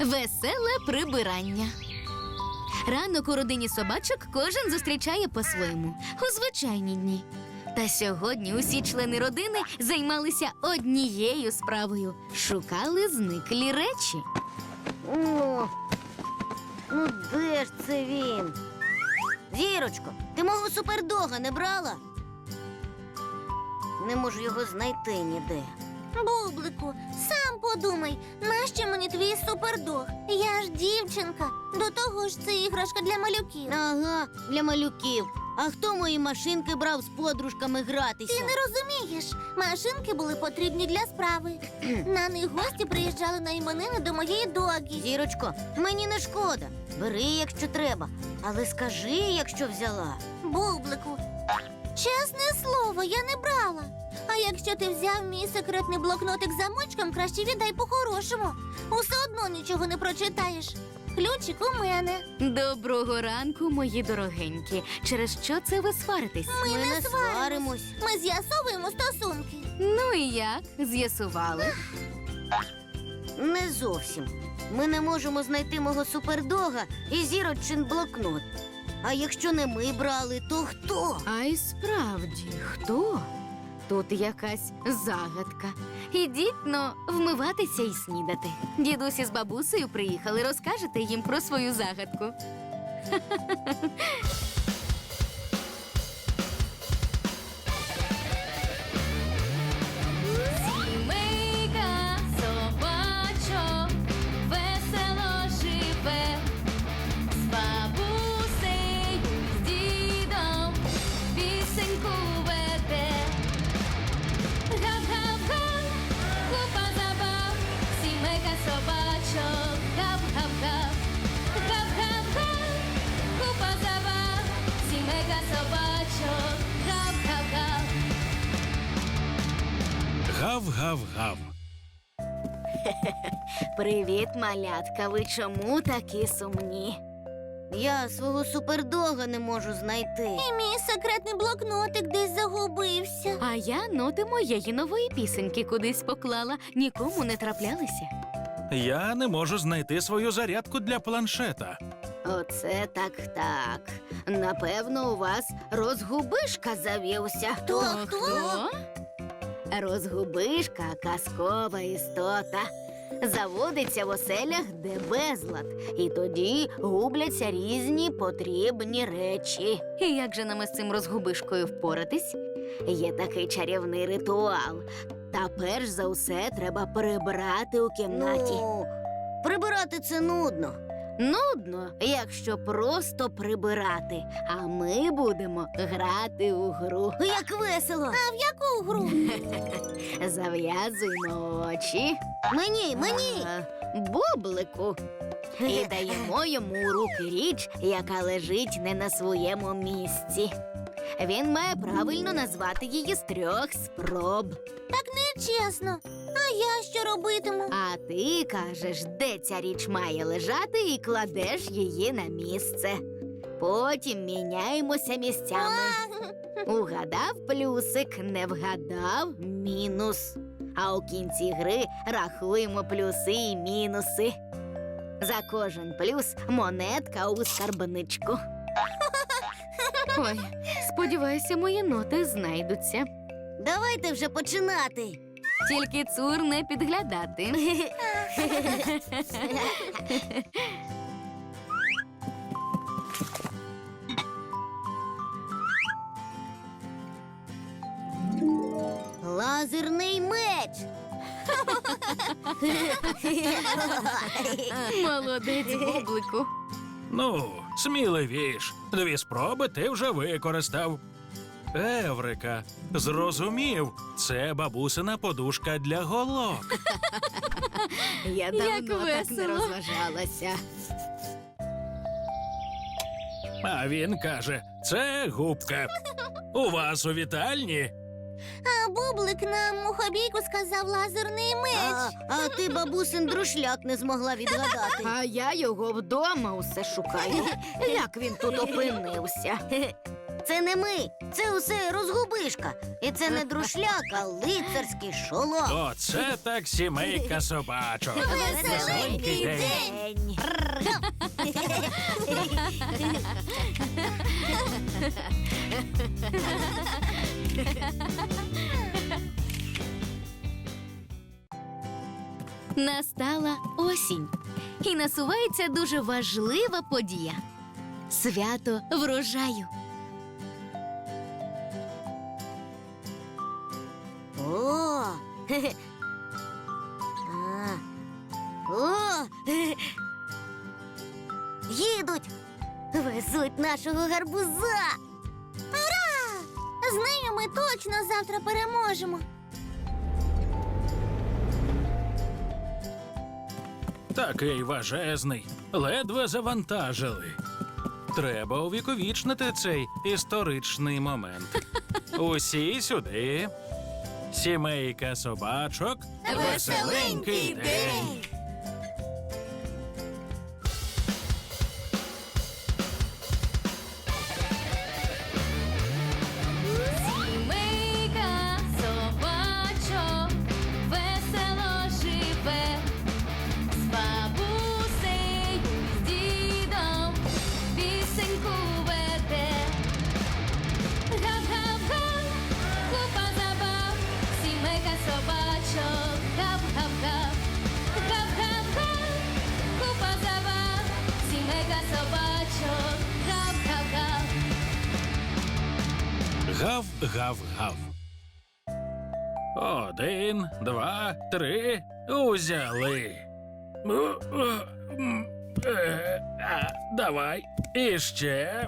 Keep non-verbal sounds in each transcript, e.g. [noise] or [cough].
Веселе прибирання. Ранок у родині собачок кожен зустрічає по-своєму у звичайні дні. Та сьогодні усі члени родини займалися однією справою шукали зниклі речі. О, ну де ж це він? Зірочко, ти мого супердога не брала? Не можу його знайти ніде. Бублику, сам подумай, нащо мені твій супердог? Я ж дівчинка. До того ж, це іграшка для малюків. Ага, для малюків. А хто мої машинки брав з подружками гратися? Ти не розумієш, машинки були потрібні для справи. [clears throat] На них гості приїжджали на іменини до моєї догі. Зірочко, мені не шкода. Бери, якщо треба. Але скажи, якщо взяла. Бублику, чесне слово, я не брала. А якщо ти взяв мій секретний блокнотик замочком, краще віддай по-хорошому. Усе одно нічого не прочитаєш. Ключик у мене. Доброго ранку, мої дорогенькі. Через що це ви сваритесь? Ми, Ми не сваримось. Ми з'ясовуємо стосунки. Ну і як? З'ясували? Не зовсім. Ми не можемо знайти мого супердога і зірочин блокнот. А якщо не ми брали, то хто? А й справді, хто? Тут якась загадка. Ідіть но вмиватися і снідати. Дідусі з бабусею приїхали, розкажете їм про свою загадку. [laughs] Гав-гав-гав. [laughs] Привіт, малятка. Ви чому такі сумні? Я свого супердога не можу знайти. І мій секретний блокнотик десь загубився. А я ноти моєї нової пісеньки кудись поклала, нікому не траплялися. Я не можу знайти свою зарядку для планшета. Оце так так. Напевно, у вас розгубишка завівся. Хто, хто? Розгубишка казкова істота. Заводиться в оселях, де безлад, і тоді губляться різні потрібні речі. І як же нам із цим розгубишкою впоратись? Є такий чарівний ритуал. Та перш за все треба прибрати у кімнаті. Ну, прибирати це нудно. Нудно, якщо просто прибирати, а ми будемо грати у гру. Як весело. А в яку гру? [laughs] Зав'язуємо очі. Мені, мені. А, Бублику. І [laughs] даємо йому у руки річ, яка лежить не на своєму місці. Він має правильно назвати її з трьох спроб. Так нечесно. А я що робитиму? А ти кажеш, де ця річ має лежати, і кладеш її на місце. Потім міняємося місцями. Угадав плюсик, не вгадав мінус. А у кінці гри рахуємо плюси і мінуси. За кожен плюс монетка у скарбничку. [laughs] Ой, сподіваюся, мої ноти знайдуться. Давайте вже починати. Тільки цур не підглядати. Лазерний меч. Молодець бублику. Ну, сміливіш. Дві спроби ти вже використав. Еврика, зрозумів, це бабусина подушка для голок. Я Як давно так не розважалася. А він каже: це губка. У вас у вітальні? А бублик нам у хобійку сказав лазерний А, меч. а ти бабусин друшляк не змогла відгадати. А я його вдома усе шукаю. Як він тут опинився? це не ми. Це усе розгубишка. І це не друшляк, а лицарський шолом. Оце так сімейка собачок. Веселенький день. [laughs] [laughs] Настала осінь, і насувається дуже важлива подія свято врожаю. О! [laughs] О! [laughs] Їдуть! Везуть нашого гарбуза! Нею ми точно завтра переможемо. Такий важезний. Ледве завантажили. Треба увіковічнити цей історичний момент. [laughs] Усі сюди. Сімейка собачок. Веселенький день. Гав-гав-гав. Один, два, три. Узяли. Е, Давай. Іще.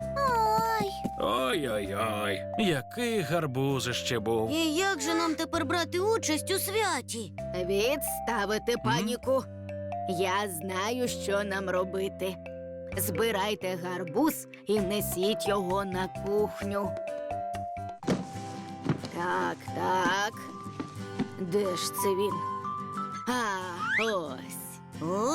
Ой, Ой-ой-ой. Який гарбуз ще був. І як же нам тепер брати участь у святі? Відставити паніку. Я знаю, що нам робити. Збирайте гарбуз і несіть його на кухню. Так, так. Де ж це він? А, ось. О,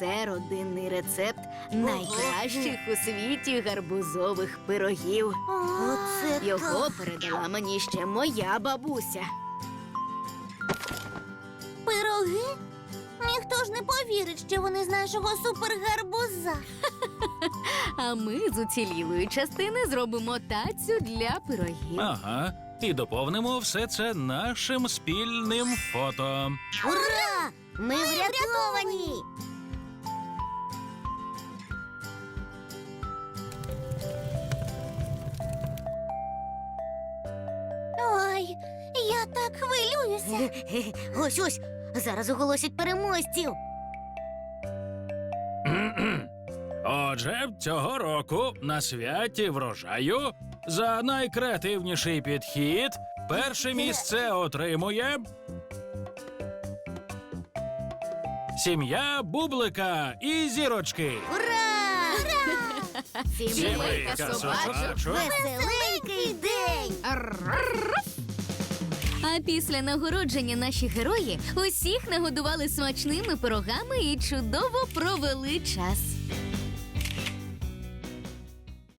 Це родинний рецепт найкращих у світі гарбузових пирогів. оце Його передала мені ще моя бабуся. пироги? Ніхто ж не повірить, що вони з нашого супергарбуза. [laughs] А ми з уцілілої частини зробимо тацю для пирогів. Ага. І доповнимо все це нашим спільним фото. Ура! Ми врятовані! Ой, я так хвилююся. [laughs] Ось ось. Зараз оголосять переможців. [clears throat] Отже, цього року на святі врожаю за найкреативніший підхід перше місце отримує. Сім'я Бублика і зірочки. Ура! Сімейка собачок. Веселенький день! А після нагородження наші герої усіх нагодували смачними пирогами і чудово провели час.